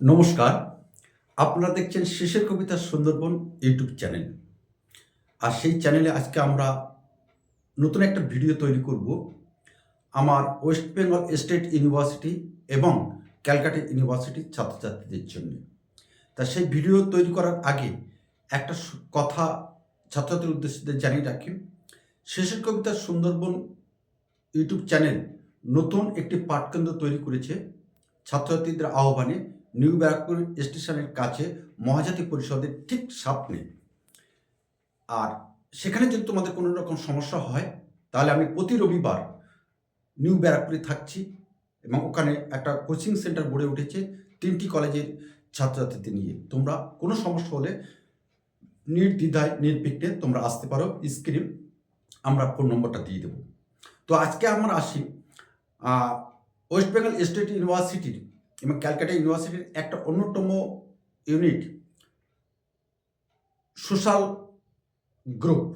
নমস্কার। আপনারা দেখছেন শেষের কবিতা সুন্দরবন ইউটিউব চ্যানেল। আর সেই চ্যানেলে আজকে আমরা নতুন একটা ভিডিও তৈরি করব। আমার ওয়েস্ট বেঙ্গল স্টেট ইউনিভার্সিটি এবং ক্যালকাটা ইউনিভার্সিটির ছাত্রছাত্রীদের জন্য। তা সেই ভিডিও তৈরি করার আগে একটা কথা ছাত্রছাত্রীর উদ্দেশ্যে জানিয়ে রাখি। শেষের কবিতা সুন্দরবন ইউটিউব চ্যানেল নতুন একটি পাঠকেন্দ্র তৈরি করেছে। ছাত্রছাত্রীদের আহ্বানে নিউ ব্যারাকপুর স্টেশনের কাছে মহাজাতি পরিষদের ঠিক সামনে। আর সেখানে যদি তোমাদের কোনো রকম সমস্যা হয়, তাহলে আমি প্রতি রবিবার নিউ ব্যারাকপুরে থাকছি এবং ওখানে একটা কোচিং সেন্টার গড়ে উঠেছে তিনটি কলেজের ছাত্রছাত্রীদের নিয়ে। তোমরা কোনো সমস্যা হলে নির্দ্বিধায়, নির্বিঘ্নে তোমরা আসতে পারো, স্ক্রিন আমরা ফোন নম্বরটা দিয়ে দেবো। তো আজকে আমরা আসি ওয়েস্ট বেঙ্গল স্টেট ইউনিভার্সিটির এবং ক্যালকাটা ইউনিভার্সিটির একটা অন্যতম ইউনিট সোশ্যাল গ্রুপ,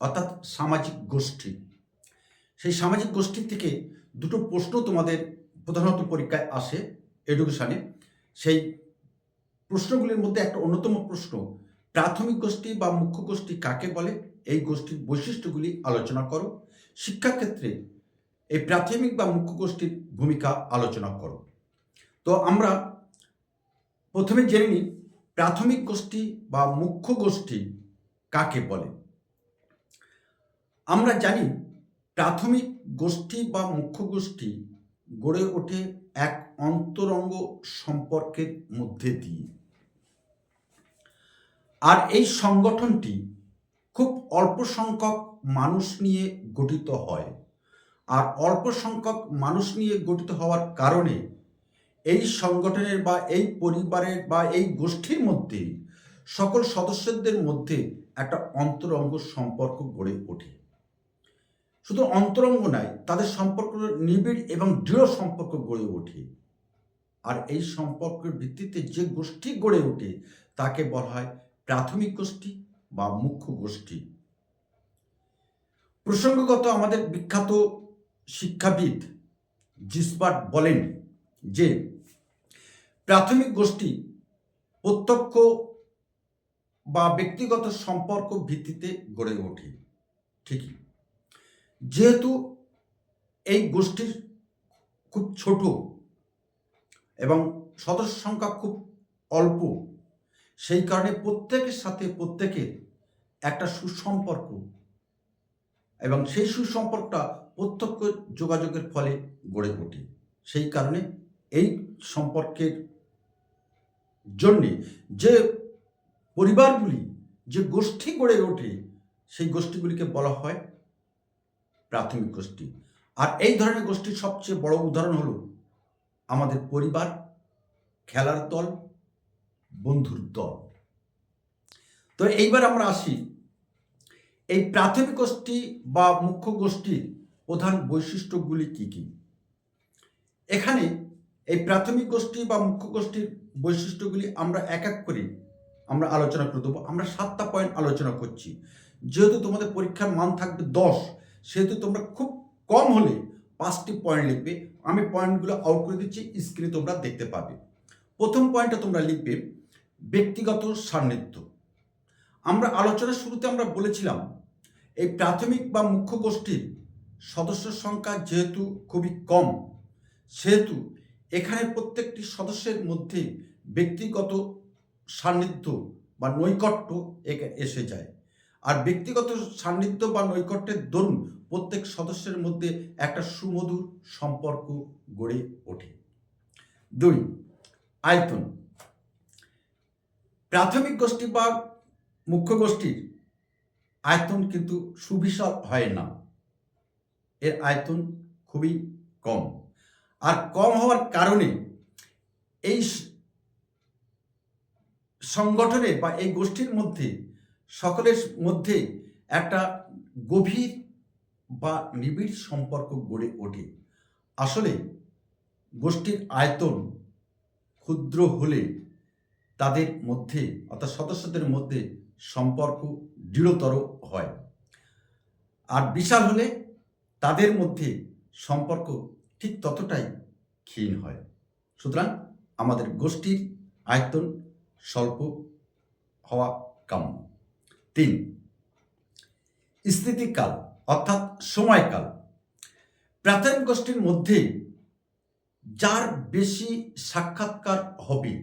অর্থাৎ সামাজিক গোষ্ঠী। সেই সামাজিক গোষ্ঠী থেকে দুটো প্রশ্ন তোমাদের প্রধানত পরীক্ষায় আসে এডুকেশানে সেই প্রশ্নগুলির মধ্যে একটা অন্যতম প্রশ্ন, প্রাথমিক গোষ্ঠী বা মুখ্য গোষ্ঠী কাকে বলে? এই গোষ্ঠীর বৈশিষ্ট্যগুলি আলোচনা করো। শিক্ষাক্ষেত্রে এই প্রাথমিক বা মুখ্য গোষ্ঠীর ভূমিকা আলোচনা করো। তো আমরা প্রথমে জেনে নিই, প্রাথমিক গোষ্ঠী বা মুখ্য গোষ্ঠী কাকে বলে? আমরা জানি প্রাথমিক গোষ্ঠী বা মুখ্য গোষ্ঠী গড়ে ওঠে এক অন্তরঙ্গ সম্পর্কের মধ্যে দিয়ে। আর এই সংগঠনটি খুব অল্প সংখ্যক মানুষ নিয়ে গঠিত হয়। আর অল্প সংখ্যক মানুষ নিয়ে গঠিত হওয়ার কারণে এই সংগঠনের বা এই পরিবারের বা এই গোষ্ঠীর মধ্যে, সকল সদস্যদের মধ্যে একটা অন্তরঙ্গ সম্পর্ক গড়ে ওঠে। শুধু অন্তরঙ্গ নয়, তাদের সম্পর্ক নিবিড় এবং দৃঢ় সম্পর্ক গড়ে ওঠে। আর এই সম্পর্কের ভিত্তিতে যে গোষ্ঠী গড়ে ওঠে, তাকে বলা হয় প্রাথমিক গোষ্ঠী বা মুখ্য গোষ্ঠী। প্রসঙ্গগত আমাদের বিখ্যাত শিক্ষাবিদ জিসবার্ট বলেন যে প্রাথমিক গোষ্ঠী প্রত্যক্ষ বা ব্যক্তিগত সম্পর্ক ভিত্তিতে গড়ে ওঠে। ঠিকই। যেহেতু এই গোষ্ঠীর খুব ছোট এবং সদস্য সংখ্যা খুব অল্প, সেই কারণে প্রত্যেকের সাথে প্রত্যেকের একটা সুসম্পর্ক এবং সেই সুসম্পর্কটা প্রত্যক্ষ যোগাযোগের ফলে গড়ে ওঠে। সেই কারণে এই সম্পর্কের জন্যে যে পরিবারগুলি, যে গোষ্ঠী গড়ে ওঠে, সেই গোষ্ঠীগুলিকে বলা হয় প্রাথমিক গোষ্ঠী। আর এই ধরনের গোষ্ঠীর সবচেয়ে বড় উদাহরণ হলো আমাদের পরিবার, খেলার দল, বন্ধুর দল। তো এইবার আমরা আসি, এই প্রাথমিক গোষ্ঠী বা মুখ্য গোষ্ঠীর প্রধান বৈশিষ্ট্যগুলি কি কি? এখানে এই প্রাথমিক গোষ্ঠী বা মুখ্য গোষ্ঠীর বৈশিষ্ট্যগুলি আমরা এক এক করে আমরা আলোচনা করে দেবো। আমরা সাতটা পয়েন্ট আলোচনা করছি। যেহেতু তোমাদের পরীক্ষার মান থাকবে দশ, সেহেতু তোমরা খুব কম হলে পাঁচটি পয়েন্ট লিখবে। আমি পয়েন্টগুলো আউট করে দিচ্ছি স্ক্রিনে তোমরা দেখতে পাবে। প্রথম পয়েন্টে তোমরা লিখবে, ব্যক্তিগত সান্নিধ্য। আমরা আলোচনার শুরুতে আমরা বলেছিলাম, এই প্রাথমিক বা মুখ্য গোষ্ঠীর সদস্য সংখ্যা যেহেতু খুবই কম, সেহেতু এখানে প্রত্যেকটি সদস্যের মধ্যে ব্যক্তিগত সান্নিধ্য বা নৈকট্য এসে যায়। আর ব্যক্তিগত সান্নিধ্য বা নৈকট্যের দরুন প্রত্যেক সদস্যের মধ্যে একটা সুমধুর সম্পর্ক গড়ে ওঠে। দুই, আয়তন। প্রাথমিক গোষ্ঠী বা মুখ্য গোষ্ঠীর আয়তন কিন্তু সুবিশাল হয় না। এর আয়তন খুবই কম। আর কম হওয়ার কারণে এই সংগঠনে বা এই গোষ্ঠীর মধ্যে, সকলের মধ্যে একটা গভীর বা নিবিড় সম্পর্ক গড়ে ওঠে। আসলে গোষ্ঠীর আয়তন ক্ষুদ্র হলে তাদের মধ্যে অর্থাৎ সদস্যদের মধ্যে সম্পর্ক দৃঢ়তর হয়। আর বিশাল হলে তাদের মধ্যে সম্পর্ক ঠিক ততটাই ক্ষীণ হয়। সুতরাং আমাদের গোষ্ঠীর আয়তন স্বল্প হওয়া কাম্য। তিন, স্থিতিকাল অর্থাৎ সময়কাল। প্রাথমিক গোষ্ঠীর মধ্যে যার বেশি সাক্ষাৎকার হবে,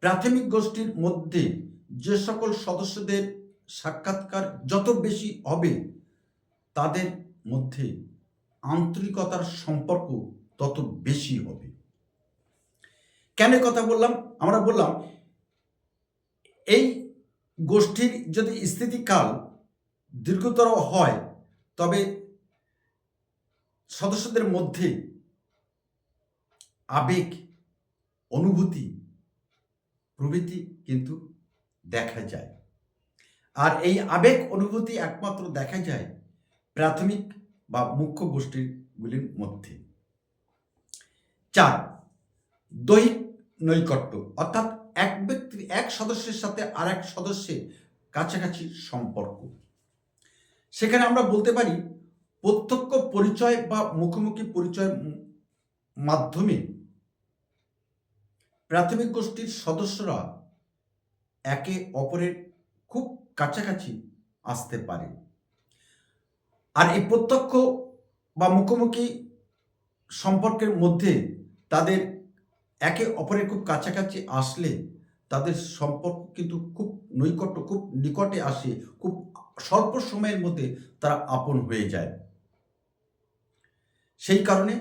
প্রাথমিক গোষ্ঠীর মধ্যে যে সকল সদস্যদের সাক্ষাৎকার যত বেশি হবে, তাদের মধ্যে আন্তরিকতার সম্পর্ক তত বেশি হবে। কেন কথা বললাম? আমরা বললাম, এই গোষ্ঠীর যদি স্থিতিকাল দীর্ঘতর হয়, তবে সদস্যদের মধ্যে আবেগ, অনুভূতি প্রভৃতি কিন্তু দেখা যায়। আর এই আবেগ, অনুভূতি একমাত্র দেখা যায় প্রাথমিক বা মুখ্য গোষ্ঠীগুলির মধ্যে। চার, দৈহিক নৈকট্য, অর্থাৎ এক ব্যক্তি এক সদস্যের সাথে আর এক সদস্যের কাছাকাছি সম্পর্ক। সেখানে আমরা বলতে পারি, প্রত্যক্ষ পরিচয় বা মুখোমুখি পরিচয়ের ম- মাধ্যমে প্রাথমিক গোষ্ঠীর সদস্যরা একে অপরের খুব কাছাকাছি আসতে পারে। আর এই প্রত্যক্ষ বা মুখোমুখি সম্পর্কের মধ্যে তাদের একে অপরের খুব কাছাকাছি আসলে তাদের সম্পর্ক কিন্তু খুব নৈকট্য, খুব নিকটে আসে, খুব স্বল্প সময়ের মধ্যে তারা আপন হয়ে যায়। সেই কারণে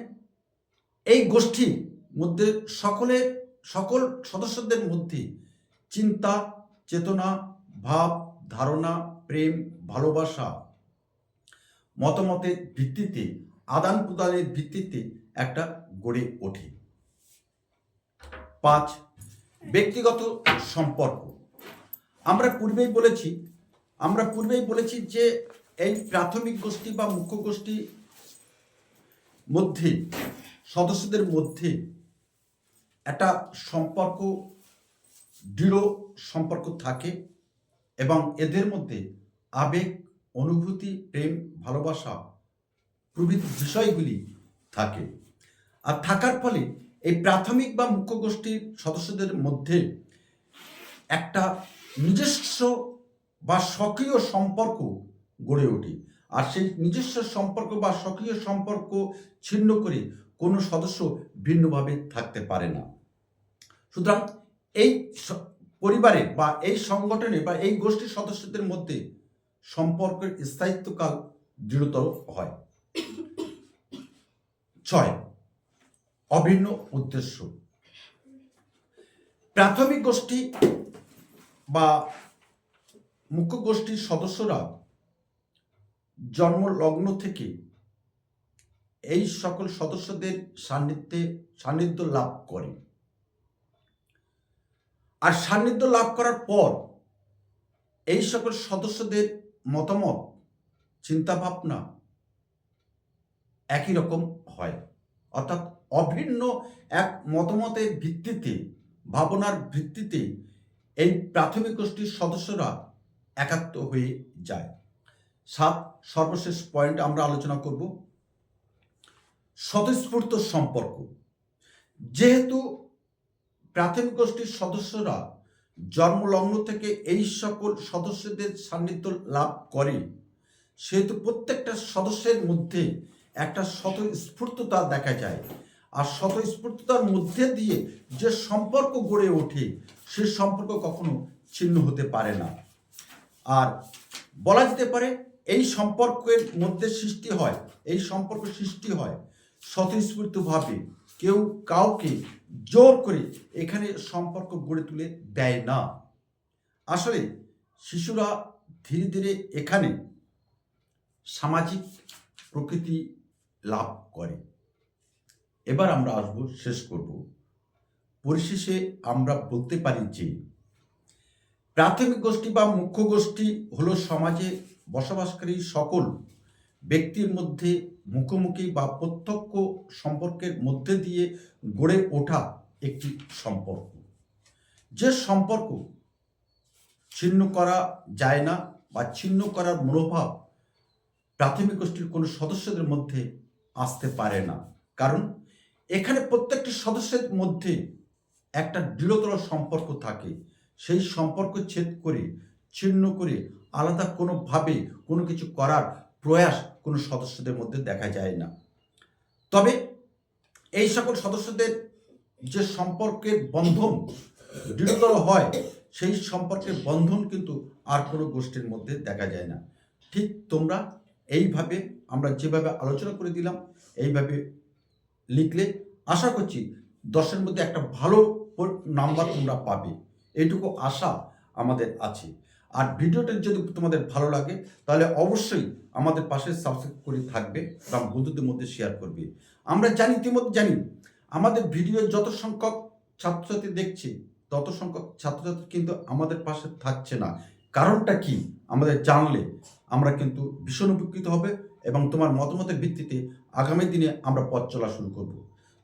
এই গোষ্ঠীর মধ্যে সকলে সকল সদস্যদের মধ্যে চিন্তা, চেতনা, ভাব, ধারণা, প্রেম, ভালোবাসা মতামতের ভিত্তিতে, আদান প্রদানের ভিত্তিতে একটা গড়ে ওঠে। পাঁচ, ব্যক্তিগত সম্পর্ক। আমরা পূর্বেই বলেছি, আমরা পূর্বেই বলেছি যে এই প্রাথমিক গোষ্ঠী বা মুখ্য গোষ্ঠী মধ্যে, সদস্যদের মধ্যে একটা সম্পর্ক, দৃঢ় সম্পর্ক থাকে এবং এদের মধ্যে আবেগ অনুভূতি, প্রেম, ভালোবাসা প্রভৃতি বিষয়গুলি থাকে। আর থাকার ফলে এই প্রাথমিক বা মুখ্য গোষ্ঠীর সদস্যদের মধ্যে একটা নিজস্ব বা স্বকীয় সম্পর্ক গড়ে ওঠে। আর সেই নিজস্ব সম্পর্ক বা স্বকীয় সম্পর্ক ছিন্ন করে কোনো সদস্য ভিন্নভাবে থাকতে পারে না। সুতরাং এই পরিবারে বা এই সংগঠনে বা এই গোষ্ঠীর সদস্যদের মধ্যে সম্পর্কের স্থায়িত্বকাল দৃঢ়তর হয়। ছয়, অভিন্ন উদ্দেশ্য। প্রাথমিক গোষ্ঠী বা মুখ্য গোষ্ঠীর সদস্যরা জন্ম লগ্ন থেকে এই সকল সদস্যদের সান্নিধ্যে সান্নিধ্য লাভ করে। আর সান্নিধ্য লাভ করার পর এই সকল সদস্যদের মতামত, চিন্তাভাবনা একই রকম হয়। অর্থাৎ অভিন্ন এক মতামতের ভিত্তিতে, ভাবনার ভিত্তিতে এই প্রাথমিক গোষ্ঠীর সদস্যরা একাত্ম হয়ে যায়। সাত, সর্বশেষ পয়েন্ট আমরা আলোচনা করব। স্বতঃস্ফূর্ত সম্পর্ক। যেহেতু প্রাথমিক গোষ্ঠীর সদস্যরা জন্মলগ্ন থেকে এই সকল সদস্যদের সান্নিধ্য লাভ করে, সেহেতু প্রত্যেকটা সদস্যের মধ্যে একটা স্বতঃস্ফূর্ততা দেখা যায়। আর স্বতঃস্ফূর্ততার মধ্যে দিয়ে যে সম্পর্ক গড়ে ওঠে, সে সম্পর্ক কখনো ছিন্ন হতে পারে না। আর বলা যেতে পারে, এই সম্পর্কের মধ্যে সৃষ্টি হয়, এই সম্পর্ক সৃষ্টি হয় স্বতঃস্ফূর্তভাবে। কেউ কাউকে জোর করে এখানে সম্পর্ক গড়ে তুলে দেয় না। আসলে শিশুরা ধীরে ধীরে এখানে সামাজিক প্রকৃতি লাভ করে। এবার আমরা আসব, শেষ করব। পরিশেষে আমরা বলতে পারি যে, প্রাথমিক গোষ্ঠী বা মুখ্য গোষ্ঠী হলো সমাজে বসবাসকারী সকল ব্যক্তির মধ্যে মুখোমুখি বা প্রত্যক্ষ সম্পর্কের মধ্যে দিয়ে গড়ে ওঠা একটি সম্পর্ক। যে সম্পর্ক ছিন্ন করা যায় না বা ছিন্ন করার মনোভাব প্রাথমিক গোষ্ঠীর কোনো সদস্যদের মধ্যে আসতে পারে না। কারণ এখানে প্রত্যেকটি সদস্যের মধ্যে একটা দৃঢ়তর সম্পর্ক থাকে। সেই সম্পর্ক ছেদ করে, ছিন্ন করে, আলাদা কোনোভাবে কোনো কিছু করার প্রয়াস কোনো সদস্যদের মধ্যে দেখা যায় না। তবে এই সকল সদস্যদের যে সম্পর্কের বন্ধন দৃঢ়তর হয়, সেই সম্পর্কের বন্ধন কিন্তু আর কোনো গোষ্ঠীর মধ্যে দেখা যায় না। ঠিক তোমরা এইভাবে আমরা যেভাবে আলোচনা করে দিলাম, এইভাবে লিখলে আশা করছি দশের মধ্যে একটা ভালো নাম্বার তোমরা পাবে। এইটুকু আশা আমাদের আছে। আর ভিডিওটা যদি তোমাদের ভালো লাগে, তাহলে অবশ্যই আমাদের পাশে সাবস্ক্রাইব করে থাকবে এবং বন্ধুদের মধ্যে শেয়ার করবে। আমরা জানি, ইতিমধ্যে জানি, আমাদের ভিডিও যত সংখ্যক ছাত্রছাত্রী দেখছে, তত সংখ্যক ছাত্রছাত্রী কিন্তু আমাদের পাশে থাকছে না। কারণটা কি? আমাদের জানলে আমরা কিন্তু ভীষণ উপকৃত হবে এবং তোমার মতামতের ভিত্তিতে আগামী দিনে আমরা পথ চলা শুরু করব।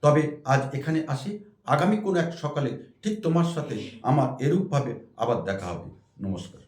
তবে আজ এখানে আসি। আগামী কোনো এক সকালে ঠিক তোমার সাথে আমার এরূপভাবে আবার দেখা হবে। নমস্কার।